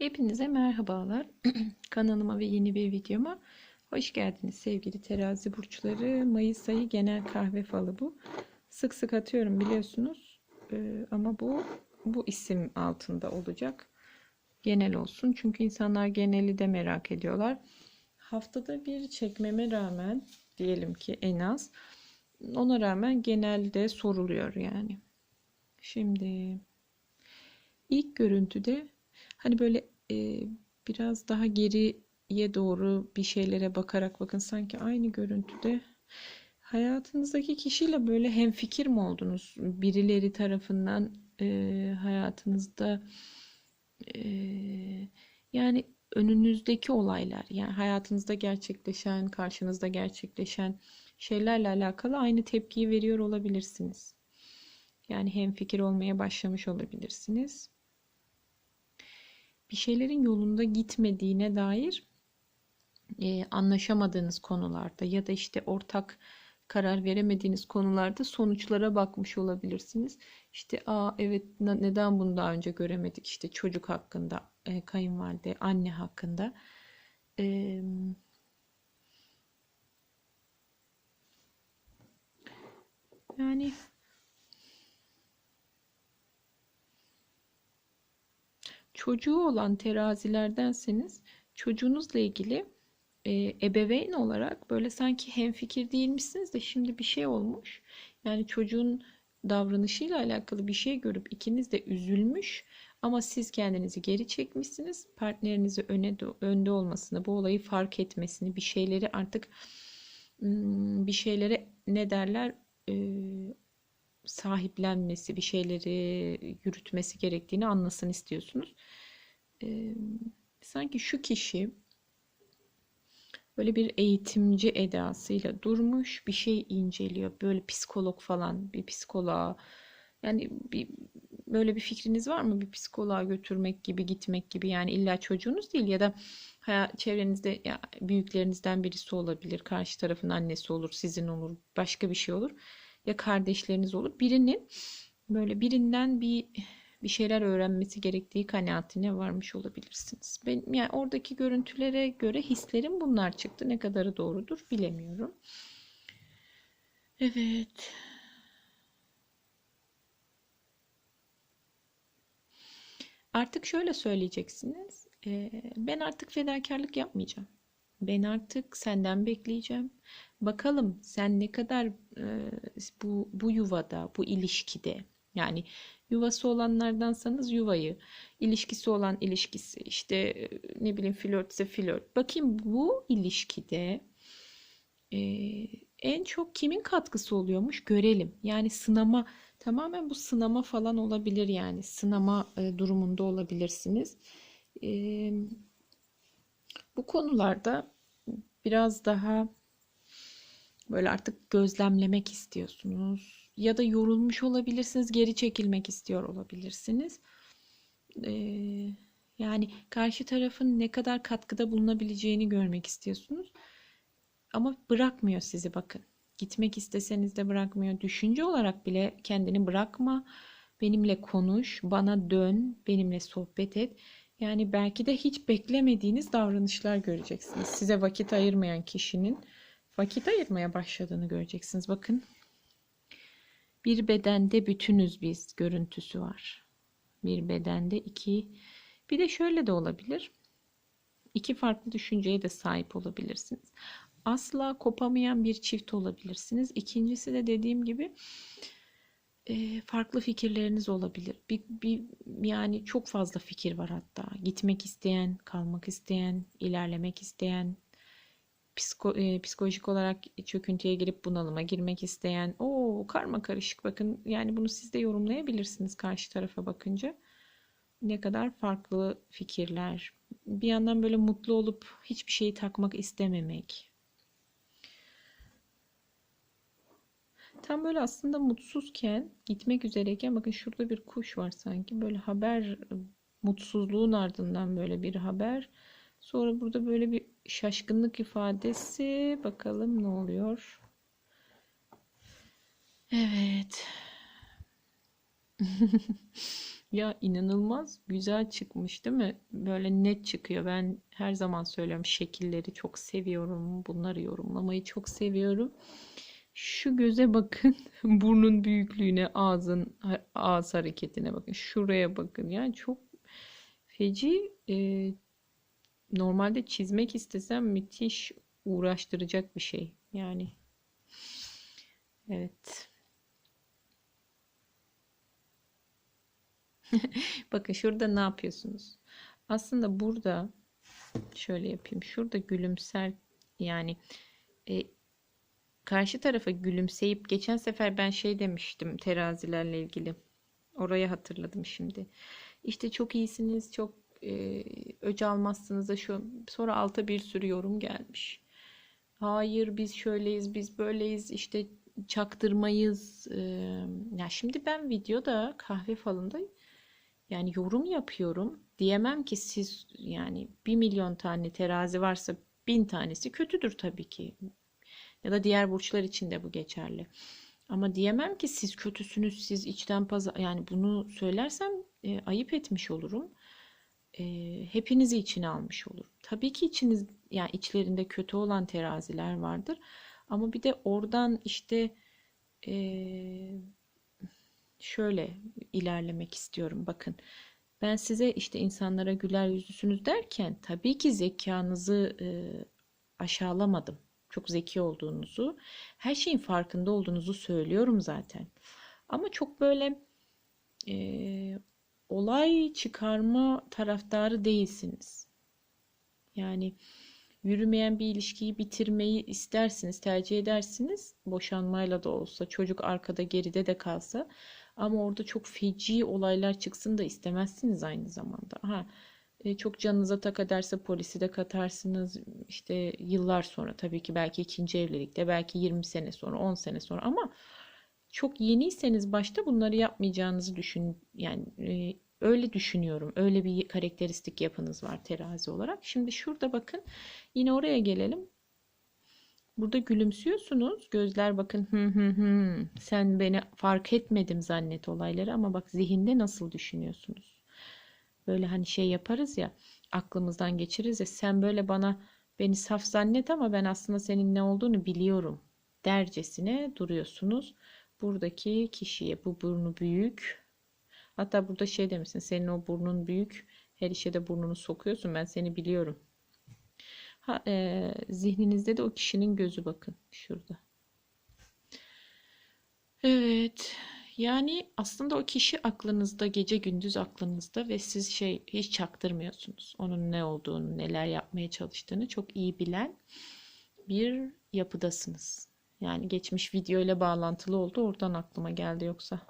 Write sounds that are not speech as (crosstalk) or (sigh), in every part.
Hepinize merhabalar. (clears throat) Kanalıma ve yeni bir videoma hoş geldiniz sevgili terazi burçları. Mayıs ayı genel kahve falı bu. Sık sık atıyorum biliyorsunuz. Ee, ama bu bu isim altında olacak. Genel olsun. Çünkü insanlar geneli de merak ediyorlar. Haftada bir çekmeme rağmen diyelim ki en az ona rağmen genelde soruluyor yani. Şimdi ilk görüntüde Hani böyle e, biraz daha geriye doğru bir şeylere bakarak bakın sanki aynı görüntüde hayatınızdaki kişiyle böyle hemfikir mi oldunuz? Birileri tarafından e, hayatınızda e, yani önünüzdeki olaylar yani hayatınızda gerçekleşen, karşınızda gerçekleşen şeylerle alakalı aynı tepkiyi veriyor olabilirsiniz. Yani hemfikir olmaya başlamış olabilirsiniz bir şeylerin yolunda gitmediğine dair e, anlaşamadığınız konularda ya da işte ortak karar veremediğiniz konularda sonuçlara bakmış olabilirsiniz. İşte aa evet neden bunu daha önce göremedik işte çocuk hakkında, e, kayınvalide, anne hakkında. E, yani çocuğu olan terazilerdenseniz çocuğunuzla ilgili e, ebeveyn olarak böyle sanki hemfikir değilmişsiniz de şimdi bir şey olmuş. Yani çocuğun davranışıyla alakalı bir şey görüp ikiniz de üzülmüş ama siz kendinizi geri çekmişsiniz. Partnerinizi öne önde olmasını, bu olayı fark etmesini, bir şeyleri artık bir şeylere ne derler sahiplenmesi, bir şeyleri yürütmesi gerektiğini anlasın istiyorsunuz. Ee, sanki şu kişi böyle bir eğitimci edasıyla durmuş, bir şey inceliyor. Böyle psikolog falan, bir psikoloğa yani bir böyle bir fikriniz var mı? Bir psikoloğa götürmek gibi, gitmek gibi yani illa çocuğunuz değil ya da çevrenizde ya büyüklerinizden birisi olabilir, karşı tarafın annesi olur, sizin olur, başka bir şey olur ya kardeşleriniz olur. Birinin böyle birinden bir bir şeyler öğrenmesi gerektiği kanaatine varmış olabilirsiniz. Benim yani oradaki görüntülere göre hislerim bunlar çıktı. Ne kadarı doğrudur bilemiyorum. Evet. Artık şöyle söyleyeceksiniz. Ben artık fedakarlık yapmayacağım. Ben artık senden bekleyeceğim. Bakalım sen ne kadar e, bu bu yuvada, bu ilişkide yani yuvası olanlardansanız yuvayı, ilişkisi olan ilişkisi, işte e, ne bileyim flörtse flört. Bakayım bu ilişkide e, en çok kimin katkısı oluyormuş görelim. Yani sınama tamamen bu sınama falan olabilir yani sınama e, durumunda olabilirsiniz. E, bu konularda biraz daha böyle artık gözlemlemek istiyorsunuz ya da yorulmuş olabilirsiniz, geri çekilmek istiyor olabilirsiniz. Ee, yani karşı tarafın ne kadar katkıda bulunabileceğini görmek istiyorsunuz. Ama bırakmıyor sizi bakın. Gitmek isteseniz de bırakmıyor. Düşünce olarak bile kendini bırakma. Benimle konuş, bana dön, benimle sohbet et. Yani belki de hiç beklemediğiniz davranışlar göreceksiniz. Size vakit ayırmayan kişinin vakit ayırmaya başladığını göreceksiniz. Bakın bir bedende bütünüz biz görüntüsü var. Bir bedende iki. Bir de şöyle de olabilir. İki farklı düşünceye de sahip olabilirsiniz. Asla kopamayan bir çift olabilirsiniz. İkincisi de dediğim gibi e, farklı fikirleriniz olabilir. Bir, bir yani çok fazla fikir var hatta. Gitmek isteyen, kalmak isteyen, ilerlemek isteyen, psiko, e, psikolojik olarak çöküntüye girip bunalıma girmek isteyen o karma karışık. Bakın yani bunu siz de yorumlayabilirsiniz karşı tarafa bakınca. Ne kadar farklı fikirler. Bir yandan böyle mutlu olup hiçbir şeyi takmak istememek. Tam böyle aslında mutsuzken gitmek üzereyken bakın şurada bir kuş var sanki böyle haber mutsuzluğun ardından böyle bir haber Sonra burada böyle bir şaşkınlık ifadesi. Bakalım ne oluyor. Evet. (laughs) Ya inanılmaz güzel çıkmış değil mi? Böyle net çıkıyor. Ben her zaman söylüyorum şekilleri çok seviyorum. Bunları yorumlamayı çok seviyorum. Şu göze bakın. (laughs) Burnun büyüklüğüne, ağzın ağız hareketine bakın. Şuraya bakın. Yani çok feci. Ee, normalde çizmek istesem müthiş uğraştıracak bir şey. Yani evet. (laughs) Bakın şurada ne yapıyorsunuz? Aslında burada şöyle yapayım. Şurada gülümser yani e, karşı tarafa gülümseyip geçen sefer ben şey demiştim terazilerle ilgili. Orayı hatırladım şimdi. İşte çok iyisiniz, çok e, öc almazsınız da şu sonra alta bir sürü yorum gelmiş. Hayır biz şöyleyiz, biz böyleyiz, işte çaktırmayız. E, ya şimdi ben videoda kahve falında yani yorum yapıyorum. Diyemem ki siz yani bir milyon tane terazi varsa bin tanesi kötüdür tabii ki. Ya da diğer burçlar için de bu geçerli. Ama diyemem ki siz kötüsünüz, siz içten pazar yani bunu söylersem e, ayıp etmiş olurum. E, hepinizi içine almış olurum. Tabii ki içiniz yani içlerinde kötü olan teraziler vardır. Ama bir de oradan işte e, şöyle ilerlemek istiyorum. Bakın ben size işte insanlara güler yüzlüsünüz derken tabii ki zekanızı e, aşağılamadım. Çok zeki olduğunuzu, her şeyin farkında olduğunuzu söylüyorum zaten. Ama çok böyle e, olay çıkarma taraftarı değilsiniz. Yani yürümeyen bir ilişkiyi bitirmeyi istersiniz, tercih edersiniz. Boşanmayla da olsa, çocuk arkada geride de kalsa. Ama orada çok feci olaylar çıksın da istemezsiniz aynı zamanda. Ha, e, çok canınıza tak ederse polisi de katarsınız. İşte yıllar sonra tabii ki belki ikinci evlilikte, belki 20 sene sonra, 10 sene sonra ama çok yeniyseniz başta bunları yapmayacağınızı düşün yani e, öyle düşünüyorum. Öyle bir karakteristik yapınız var terazi olarak. Şimdi şurada bakın. Yine oraya gelelim. Burada gülümsüyorsunuz. Gözler bakın hı hı hı. Sen beni fark etmedim zannet olayları ama bak zihinde nasıl düşünüyorsunuz? Böyle hani şey yaparız ya aklımızdan geçiririz ya sen böyle bana beni saf zannet ama ben aslında senin ne olduğunu biliyorum dercesine duruyorsunuz. Buradaki kişiye bu burnu büyük. Hatta burada şey demişsin senin o burnun büyük her işe de burnunu sokuyorsun ben seni biliyorum Ha, e, zihninizde de o kişinin gözü bakın şurada. Evet. Yani aslında o kişi aklınızda, gece gündüz aklınızda ve siz şey hiç çaktırmıyorsunuz. Onun ne olduğunu, neler yapmaya çalıştığını çok iyi bilen bir yapıdasınız. Yani geçmiş video ile bağlantılı oldu. Oradan aklıma geldi yoksa.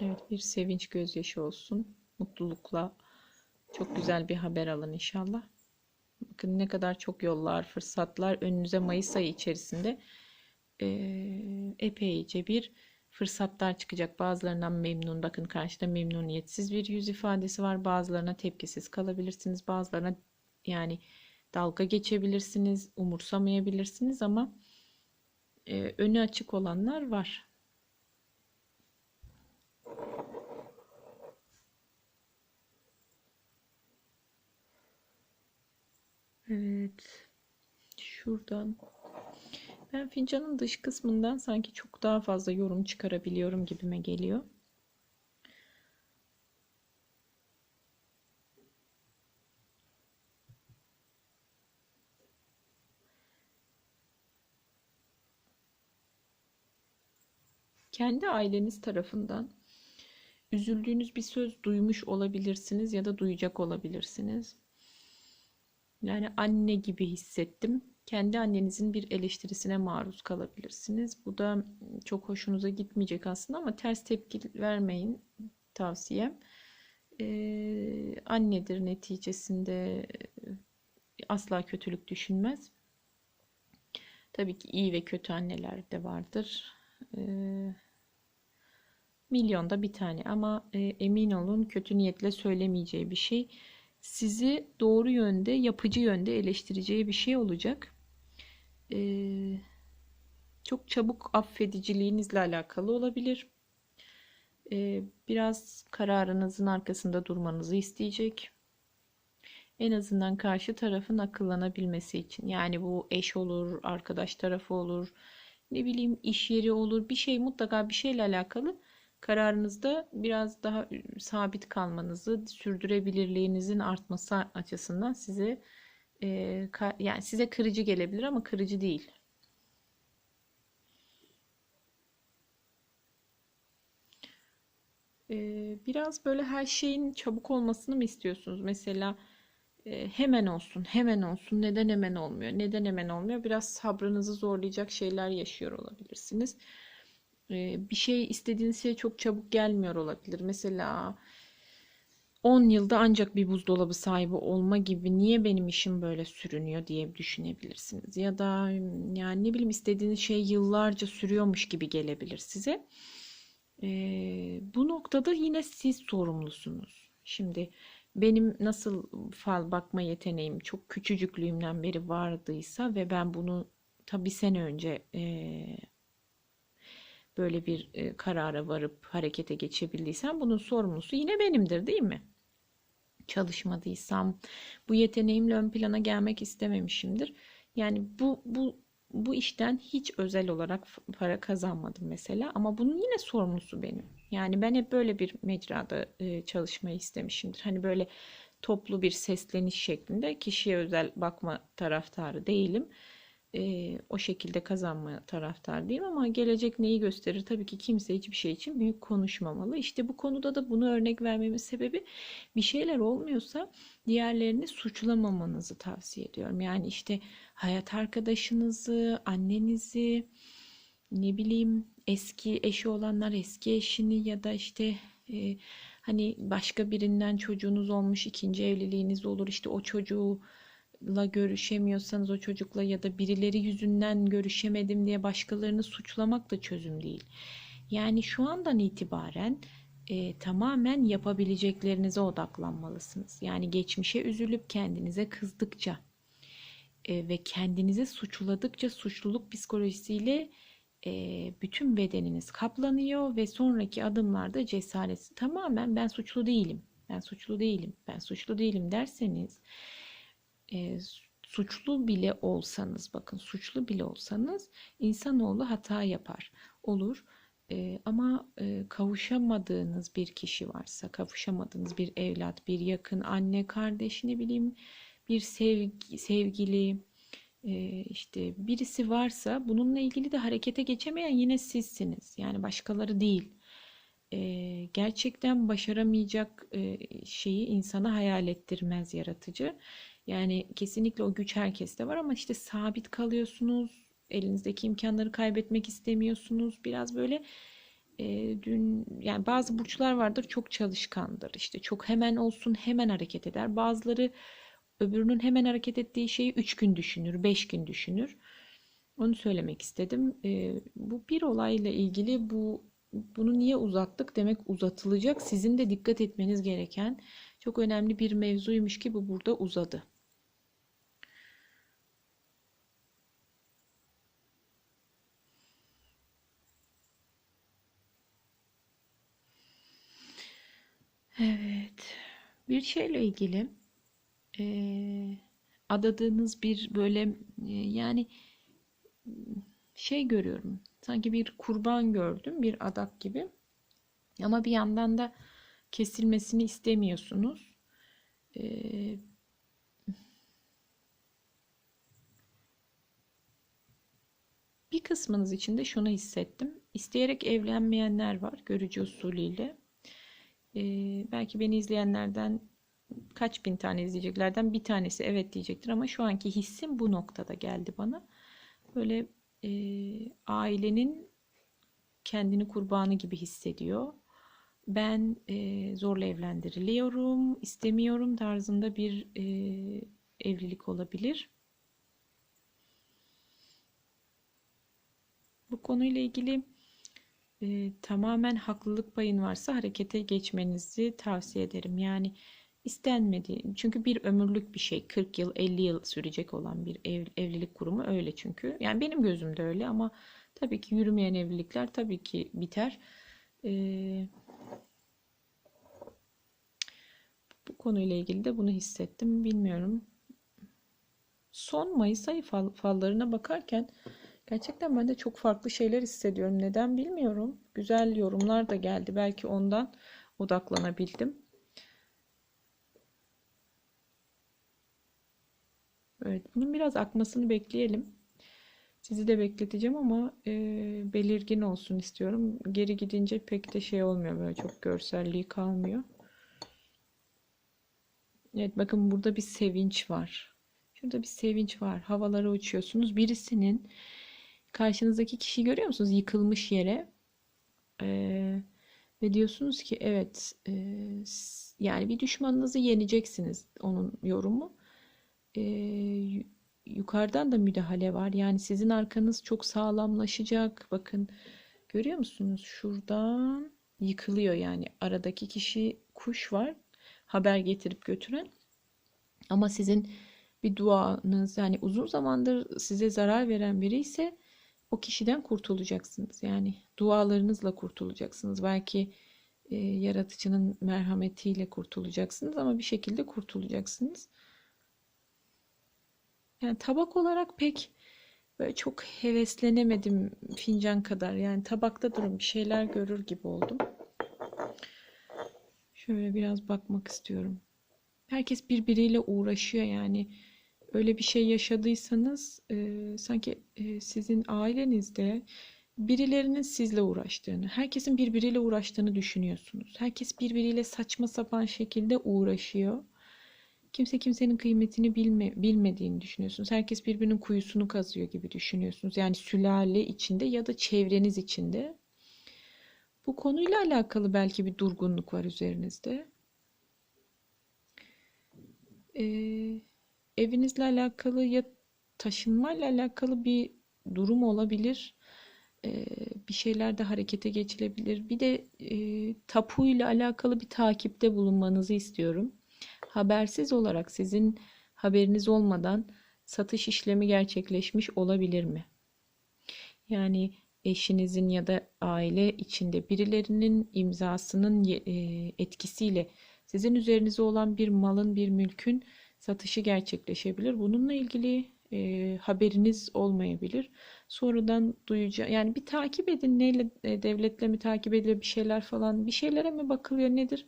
Evet bir sevinç gözyaşı olsun. Mutlulukla çok güzel bir haber alın inşallah. Bakın ne kadar çok yollar, fırsatlar önünüze Mayıs ayı içerisinde e, epeyce bir fırsatlar çıkacak. Bazılarından memnun. Bakın karşıda memnuniyetsiz bir yüz ifadesi var. Bazılarına tepkisiz kalabilirsiniz. Bazılarına yani dalga geçebilirsiniz. Umursamayabilirsiniz ama e, önü açık olanlar var. Evet. Şuradan. Ben fincanın dış kısmından sanki çok daha fazla yorum çıkarabiliyorum gibime geliyor. Kendi aileniz tarafından üzüldüğünüz bir söz duymuş olabilirsiniz ya da duyacak olabilirsiniz. Yani anne gibi hissettim. Kendi annenizin bir eleştirisine maruz kalabilirsiniz. Bu da çok hoşunuza gitmeyecek aslında ama ters tepki vermeyin tavsiyem. Ee, annedir neticesinde asla kötülük düşünmez. Tabii ki iyi ve kötü anneler de vardır. Ee, milyonda bir tane ama e, emin olun kötü niyetle söylemeyeceği bir şey sizi doğru yönde, yapıcı yönde eleştireceği bir şey olacak. Ee, çok çabuk affediciliğinizle alakalı olabilir. Ee, biraz kararınızın arkasında durmanızı isteyecek. En azından karşı tarafın akıllanabilmesi için. Yani bu eş olur, arkadaş tarafı olur, ne bileyim iş yeri olur. Bir şey mutlaka bir şeyle alakalı kararınızda biraz daha sabit kalmanızı, sürdürebilirliğinizin artması açısından size e, yani size kırıcı gelebilir ama kırıcı değil. Ee, biraz böyle her şeyin çabuk olmasını mı istiyorsunuz? Mesela e, hemen olsun, hemen olsun. Neden hemen olmuyor? Neden hemen olmuyor? Biraz sabrınızı zorlayacak şeyler yaşıyor olabilirsiniz. Ee, bir şey istediğiniz şey çok çabuk gelmiyor olabilir. Mesela 10 yılda ancak bir buzdolabı sahibi olma gibi niye benim işim böyle sürünüyor diye düşünebilirsiniz. Ya da yani ne bileyim istediğiniz şey yıllarca sürüyormuş gibi gelebilir size. Ee, bu noktada yine siz sorumlusunuz. Şimdi benim nasıl fal bakma yeteneğim çok küçücüklüğümden beri vardıysa ve ben bunu tabi sene önce e, böyle bir e, karara varıp harekete geçebildiysem bunun sorumlusu yine benimdir değil mi? Çalışmadıysam, bu yeteneğimle ön plana gelmek istememişimdir. Yani bu bu bu işten hiç özel olarak para kazanmadım mesela ama bunun yine sorumlusu benim. Yani ben hep böyle bir mecrada e, çalışmayı istemişimdir. Hani böyle toplu bir sesleniş şeklinde kişiye özel bakma taraftarı değilim e, o şekilde kazanma taraftar değilim ama gelecek neyi gösterir? Tabii ki kimse hiçbir şey için büyük konuşmamalı. İşte bu konuda da bunu örnek vermemin sebebi bir şeyler olmuyorsa diğerlerini suçlamamanızı tavsiye ediyorum. Yani işte hayat arkadaşınızı, annenizi, ne bileyim eski eşi olanlar eski eşini ya da işte e, hani başka birinden çocuğunuz olmuş ikinci evliliğiniz olur işte o çocuğu la görüşemiyorsanız o çocukla ya da birileri yüzünden görüşemedim diye başkalarını suçlamak da çözüm değil. Yani şu andan itibaren e, tamamen yapabileceklerinize odaklanmalısınız. Yani geçmişe üzülüp kendinize kızdıkça e, ve kendinize suçladıkça suçluluk psikolojisiyle e, bütün bedeniniz kaplanıyor ve sonraki adımlarda cesaret tamamen ben suçlu değilim. Ben suçlu değilim. Ben suçlu değilim derseniz e, suçlu bile olsanız bakın suçlu bile olsanız insanoğlu hata yapar. Olur. E, ama e, kavuşamadığınız bir kişi varsa kavuşamadığınız bir evlat bir yakın anne kardeş ne bileyim bir sevgi, sevgili e, işte birisi varsa bununla ilgili de harekete geçemeyen yine sizsiniz. Yani başkaları değil. E, gerçekten başaramayacak e, şeyi insana hayal ettirmez yaratıcı yani kesinlikle o güç herkeste var ama işte sabit kalıyorsunuz. Elinizdeki imkanları kaybetmek istemiyorsunuz. Biraz böyle e, dün yani bazı burçlar vardır çok çalışkandır. İşte çok hemen olsun hemen hareket eder. Bazıları öbürünün hemen hareket ettiği şeyi 3 gün düşünür, 5 gün düşünür. Onu söylemek istedim. E, bu bir olayla ilgili bu bunu niye uzattık demek uzatılacak. Sizin de dikkat etmeniz gereken çok önemli bir mevzuymuş ki bu burada uzadı. Evet. Bir şeyle ilgili e, adadığınız bir böyle e, yani şey görüyorum. Sanki bir kurban gördüm, bir adak gibi. Ama bir yandan da kesilmesini istemiyorsunuz. E, bir kısmınız için de şunu hissettim. İsteyerek evlenmeyenler var görücü usulüyle. Ee, belki beni izleyenlerden kaç bin tane izleyeceklerden bir tanesi evet diyecektir ama şu anki hissim bu noktada geldi bana. Böyle e, ailenin kendini kurbanı gibi hissediyor. Ben e, zorla evlendiriliyorum, istemiyorum tarzında bir e, evlilik olabilir. Bu konuyla ilgili e, tamamen haklılık payın varsa harekete geçmenizi tavsiye ederim. Yani istenmedi. Çünkü bir ömürlük bir şey. 40 yıl, 50 yıl sürecek olan bir ev, evlilik kurumu öyle çünkü. Yani benim gözümde öyle ama tabii ki yürümeyen evlilikler tabii ki biter. Ee, bu konuyla ilgili de bunu hissettim. Bilmiyorum. Son Mayıs ayı fal, fallarına bakarken gerçekten ben de çok farklı şeyler hissediyorum. Neden bilmiyorum. Güzel yorumlar da geldi. Belki ondan odaklanabildim. Evet, bunun biraz akmasını bekleyelim. Sizi de bekleteceğim ama e, belirgin olsun istiyorum. Geri gidince pek de şey olmuyor böyle çok görselliği kalmıyor. Evet bakın burada bir sevinç var. Şurada bir sevinç var. Havalara uçuyorsunuz. Birisinin karşınızdaki kişiyi görüyor musunuz? Yıkılmış yere. Ee, ve diyorsunuz ki evet e, yani bir düşmanınızı yeneceksiniz onun yorumu. Ee, yukarıdan da müdahale var. Yani sizin arkanız çok sağlamlaşacak. Bakın görüyor musunuz? Şuradan yıkılıyor yani aradaki kişi kuş var haber getirip götüren. Ama sizin bir duanız yani uzun zamandır size zarar veren biri ise o kişiden kurtulacaksınız. Yani dualarınızla kurtulacaksınız. Belki e, yaratıcının merhametiyle kurtulacaksınız ama bir şekilde kurtulacaksınız. Yani tabak olarak pek böyle çok heveslenemedim fincan kadar. Yani tabakta durun bir şeyler görür gibi oldum. Şöyle biraz bakmak istiyorum. Herkes birbiriyle uğraşıyor yani. Öyle bir şey yaşadıysanız e, sanki e, sizin ailenizde birilerinin sizle uğraştığını, herkesin birbiriyle uğraştığını düşünüyorsunuz. Herkes birbiriyle saçma sapan şekilde uğraşıyor. Kimse kimsenin kıymetini bilme, bilmediğini düşünüyorsunuz. Herkes birbirinin kuyusunu kazıyor gibi düşünüyorsunuz. Yani sülale içinde ya da çevreniz içinde. Bu konuyla alakalı belki bir durgunluk var üzerinizde. Ee, evinizle alakalı ya taşınmayla alakalı bir durum olabilir. Ee, bir şeyler de harekete geçilebilir. Bir de e, tapuyla alakalı bir takipte bulunmanızı istiyorum. Habersiz olarak sizin haberiniz olmadan satış işlemi gerçekleşmiş olabilir mi? Yani eşinizin ya da aile içinde birilerinin imzasının e, etkisiyle sizin üzerinize olan bir malın, bir mülkün satışı gerçekleşebilir. Bununla ilgili e, haberiniz olmayabilir. Sonradan duyacağım. Yani bir takip edin. Neyle e, devletle mi takip edilir bir şeyler falan. Bir şeylere mi bakılıyor nedir?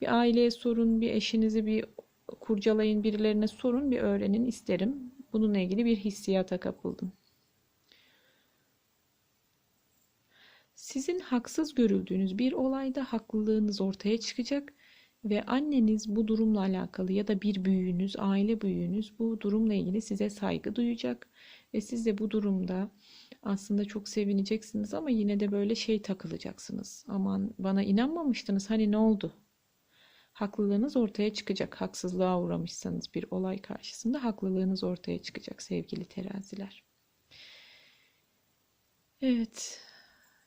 Bir aileye sorun, bir eşinizi bir kurcalayın, birilerine sorun, bir öğrenin isterim. Bununla ilgili bir hissiyata kapıldım. Sizin haksız görüldüğünüz bir olayda haklılığınız ortaya çıkacak ve anneniz bu durumla alakalı ya da bir büyüğünüz, aile büyüğünüz bu durumla ilgili size saygı duyacak ve siz de bu durumda aslında çok sevineceksiniz ama yine de böyle şey takılacaksınız. Aman bana inanmamıştınız hani ne oldu? Haklılığınız ortaya çıkacak. Haksızlığa uğramışsanız bir olay karşısında haklılığınız ortaya çıkacak sevgili teraziler. Evet.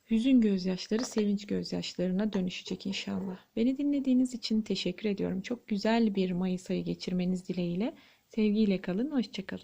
Hüzün gözyaşları sevinç gözyaşlarına dönüşecek inşallah. Beni dinlediğiniz için teşekkür ediyorum. Çok güzel bir Mayıs ayı geçirmeniz dileğiyle. Sevgiyle kalın, hoşçakalın.